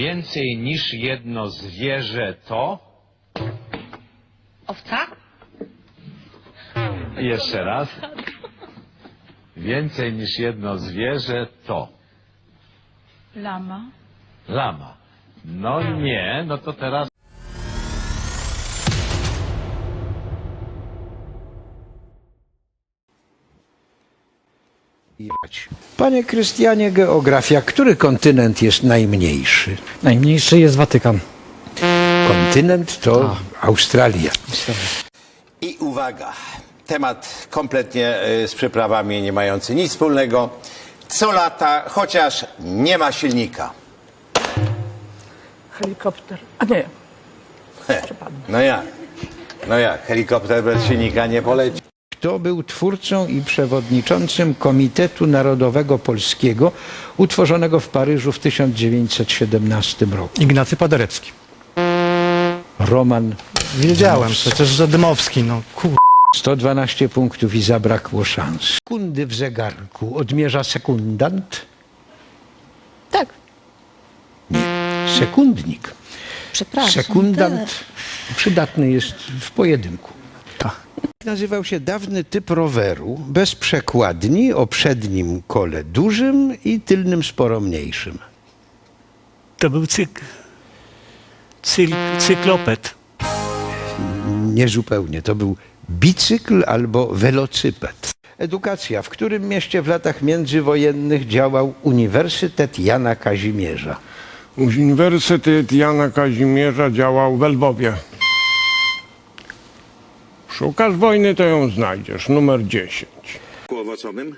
Więcej niż jedno zwierzę to... Owca? Jeszcze raz. Więcej niż jedno zwierzę to... Lama. Lama. No nie, no to teraz... Panie Krystianie, geografia, który kontynent jest najmniejszy? Najmniejszy jest Watykan. Kontynent to Australia. I uwaga, temat kompletnie y, z przyprawami nie mający nic wspólnego. Co lata, chociaż nie ma silnika. Helikopter. A nie. He, no jak? No jak? Helikopter bez silnika nie poleci. Kto był twórcą i przewodniczącym Komitetu Narodowego Polskiego utworzonego w Paryżu w 1917 roku? Ignacy Paderewski. Roman Wiedziałem przecież, że Dymowski, no kur... 112 punktów i zabrakło szans. Sekundy w zegarku odmierza sekundant? Tak. Sekundnik. Przepraszam. Sekundant przydatny jest w pojedynku. Nazywał się dawny typ roweru bez przekładni o przednim kole dużym i tylnym sporo mniejszym. To był cyk... Cyl... cykloped. Niezupełnie. To był bicykl albo welocyped. Edukacja. W którym mieście w latach międzywojennych działał Uniwersytet Jana Kazimierza? Uniwersytet Jana Kazimierza działał w Lwowie. Szukasz wojny, to ją znajdziesz. Numer 10. owocowym?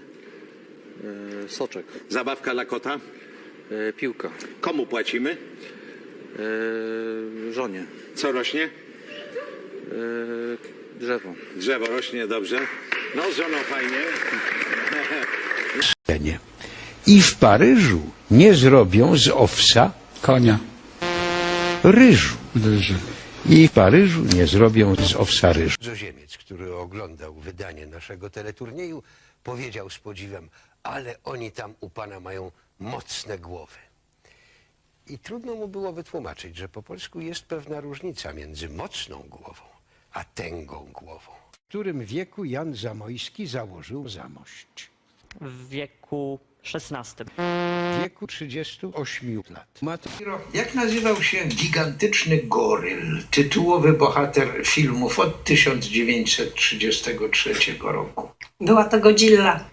Soczek, Zabawka dla kota? e, piłka, Komu płacimy? e, żonie, Co rośnie? e, drzewo. Drzewo rośnie, dobrze. No, z żoną fajnie. Nie. I w Paryżu nie zrobią z owsa Konia. ryżu. I w Paryżu nie zrobią z owsa ryżu. Zoziemiec, który oglądał wydanie naszego teleturnieju, powiedział z podziwem, ale oni tam u pana mają mocne głowy. I trudno mu było wytłumaczyć, że po polsku jest pewna różnica między mocną głową a tęgą głową. W którym wieku Jan Zamojski założył Zamość? w wieku XVI. W wieku 38 lat. Matiro, jak nazywał się gigantyczny goryl, tytułowy bohater filmów od 1933 roku? Była to Godzilla.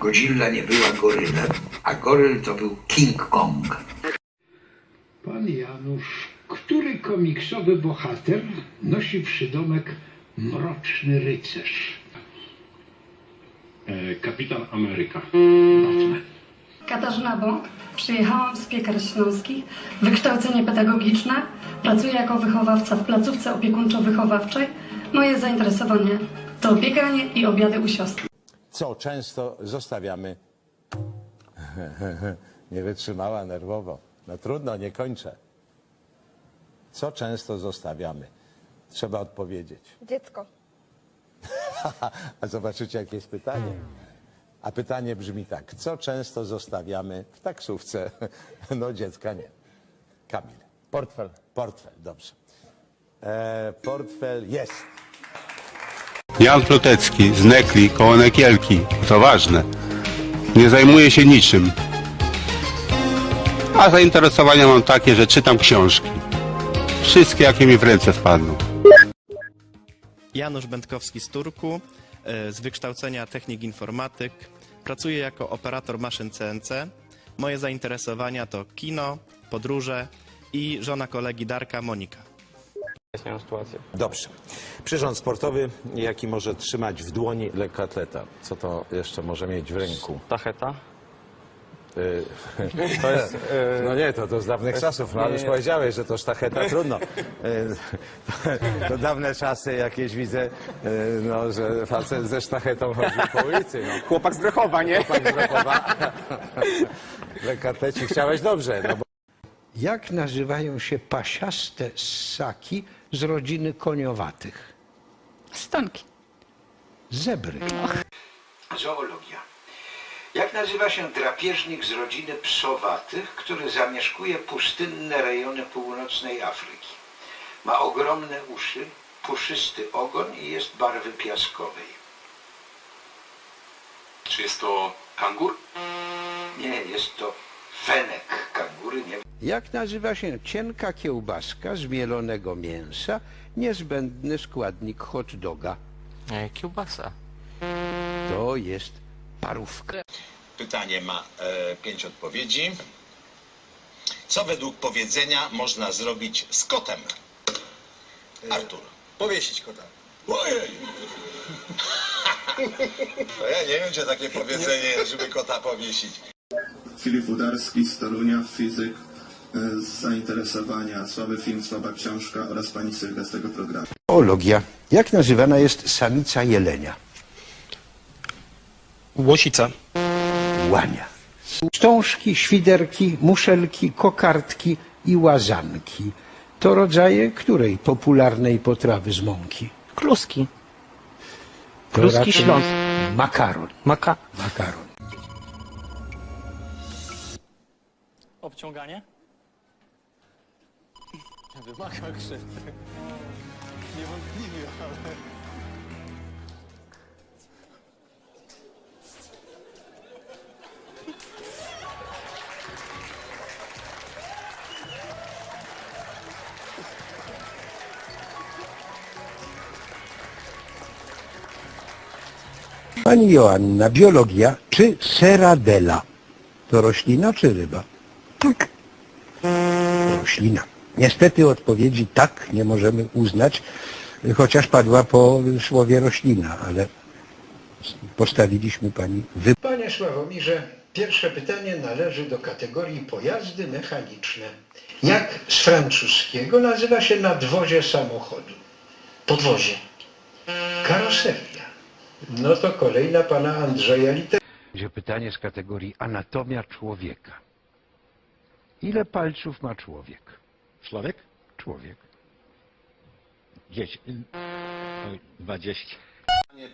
Godzilla nie była gorylem, a goryl to był King Kong. Pan Janusz, który komiksowy bohater nosi przydomek Mroczny Rycerz? Kapitan Ameryka. Batman. Katarzyna Bąk. Przyjechałam z Piekar Śląskich. Wykształcenie pedagogiczne. Pracuję jako wychowawca w placówce opiekuńczo-wychowawczej. Moje zainteresowanie to bieganie i obiady u siostry. Co często zostawiamy? nie wytrzymała nerwowo. No trudno, nie kończę. Co często zostawiamy? Trzeba odpowiedzieć. Dziecko. A zobaczycie, jakie jest pytanie. A pytanie brzmi tak. Co często zostawiamy w taksówce? No dziecka nie. Kamil. Portfel. Portfel, dobrze. E, portfel jest. Jan Plotecki z Nekli koło Nekielki. To ważne. Nie zajmuję się niczym. A zainteresowania mam takie, że czytam książki. Wszystkie, jakie mi w ręce wpadną. Janusz Będkowski z Turku, z wykształcenia technik informatyk. Pracuję jako operator maszyn CNC. Moje zainteresowania to kino, podróże i żona kolegi Darka, Monika. Dobrze. Przyrząd sportowy, jaki może trzymać w dłoni lekkoatleta. Co to jeszcze może mieć w ręku? Tacheta. To jest, no nie, to, to z dawnych czasów, no ale już powiedziałeś, że to sztacheta, trudno. To, to dawne czasy jakieś widzę, y, no, że facet ze sztachetą chodził po ulicy. No. Chłopak z Drechowa, nie? Chłopak z Rakowa. Lekkoatleci chciałeś dobrze, no bo Jak nazywają się pasiaste ssaki z rodziny koniowatych? Stonki. Zebry. Zoologia. Jak nazywa się drapieżnik z rodziny psowatych, który zamieszkuje pustynne rejony północnej Afryki? Ma ogromne uszy, puszysty ogon i jest barwy piaskowej. Czy jest to kangur? Nie, jest to fenek kangury. Nie. Jak nazywa się cienka kiełbaska z mielonego mięsa, niezbędny składnik hot doga? Kiełbasa. To jest parówka. Pytanie ma e, pięć odpowiedzi. Co według powiedzenia można zrobić z kotem? Artur. Powiesić kota. Ojej! To ja nie wiem, czy takie powiedzenie żeby kota powiesić. Filip Udarski z Torunia, fizyk z zainteresowania słaby film, słaba książka oraz pani Sylwia z tego programu. Zoologia. Jak nazywana jest samica jelenia? Łosica. Łania. Wstążki, świderki, muszelki, kokardki i łazanki to rodzaje której popularnej potrawy z mąki? Kluski. To Kluski raczej śląskie. Makaron. Maka. Makaron. Obciąganie? Pani Joanna, biologia czy seradela? To roślina czy ryba? Tak. Roślina. Niestety odpowiedzi tak nie możemy uznać, chociaż padła po słowie roślina, ale postawiliśmy pani wy... Panie Sławomirze, pierwsze pytanie należy do kategorii pojazdy mechaniczne. Jak z francuskiego nazywa się nadwozie samochodu? Podwozie. Karoseria. No to kolejna pana Andrzeja Liter. Będzie pytanie z kategorii anatomia człowieka. Ile palców ma człowiek? Człowiek? Człowiek. Dzieci. Oj, 20.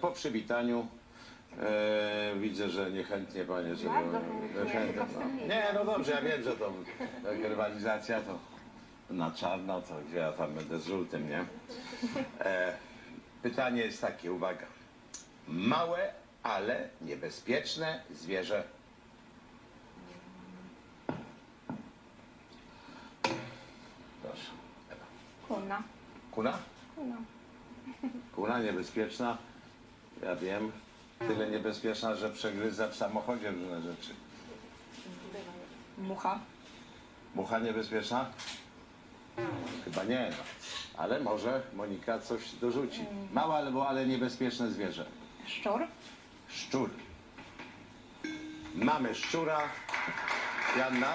Po przywitaniu e, widzę, że niechętnie panie, żeby... Niechętnie, no. Nie, no dobrze, ja wiem, że to rywalizacja to na czarno, to gdzie ja tam będę z żółtym, nie? E, pytanie jest takie, uwaga. Małe, ale niebezpieczne zwierzę. Proszę. Kuna. Kuna? Kuna niebezpieczna, ja wiem. Tyle niebezpieczna, że przegryza w samochodzie różne rzeczy. Mucha. Mucha niebezpieczna? Chyba nie, no. ale może Monika coś dorzuci. Małe albo ale niebezpieczne zwierzę. Szczur. Szczur. Mamy szczura. Janna?